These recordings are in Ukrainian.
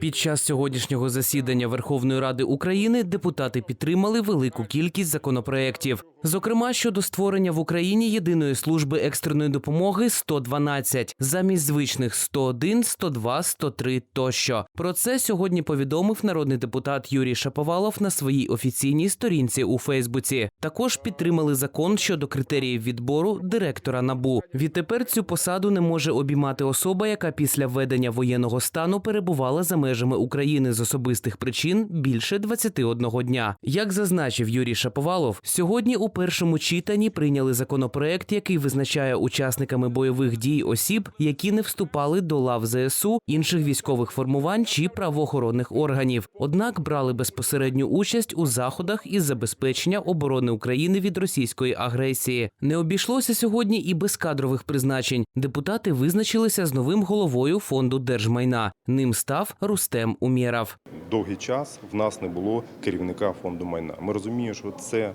Під час сьогоднішнього засідання Верховної Ради України депутати підтримали велику кількість законопроєктів. Зокрема, щодо створення в Україні єдиної служби екстреної допомоги 112, замість звичних 101, 102, 103 тощо. Про це сьогодні повідомив народний депутат Юрій Шаповалов на своїй офіційній сторінці у Фейсбуці. Також підтримали закон щодо критеріїв відбору директора НАБУ. Відтепер цю посаду не може обіймати особа, яка після введення воєнного стану перебувала за межами України з особистих причин більше 21 дня. Як зазначив Юрій Шаповалов, сьогодні у першому читанні прийняли законопроект, який визначає учасниками бойових дій осіб, які не вступали до лав ЗСУ, інших військових формувань чи правоохоронних органів, однак брали безпосередню участь у заходах із забезпечення оборони України від російської агресії. Не обійшлося сьогодні і без кадрових призначень. Депутати визначилися з новим головою фонду держмайна. Ним став Рустем Умєров. довгий час в нас не було керівника фонду майна. Ми розуміємо, що це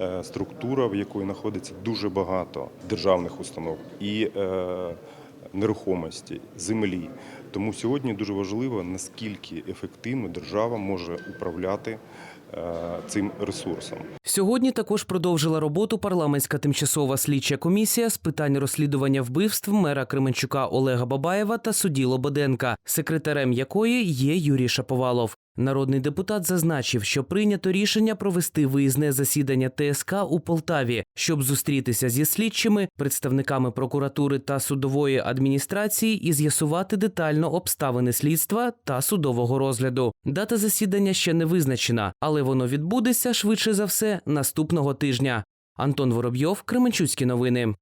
е, структура, в якої знаходиться дуже багато державних установ і е, нерухомості, землі. Тому сьогодні дуже важливо, наскільки ефективно держава може управляти е, цим ресурсом. Сьогодні також продовжила роботу парламентська тимчасова слідча комісія з питань розслідування вбивств мера Кременчука Олега Бабаєва та судді Лободенка, секретарем якої є Юрій Шаповалов. Народний депутат зазначив, що прийнято рішення провести виїзне засідання ТСК у Полтаві, щоб зустрітися зі слідчими, представниками прокуратури та судової адміністрації і з'ясувати детально обставини слідства та судового розгляду. Дата засідання ще не визначена, але воно відбудеться швидше за все наступного тижня. Антон Воробйов, Кременчуцькі новини.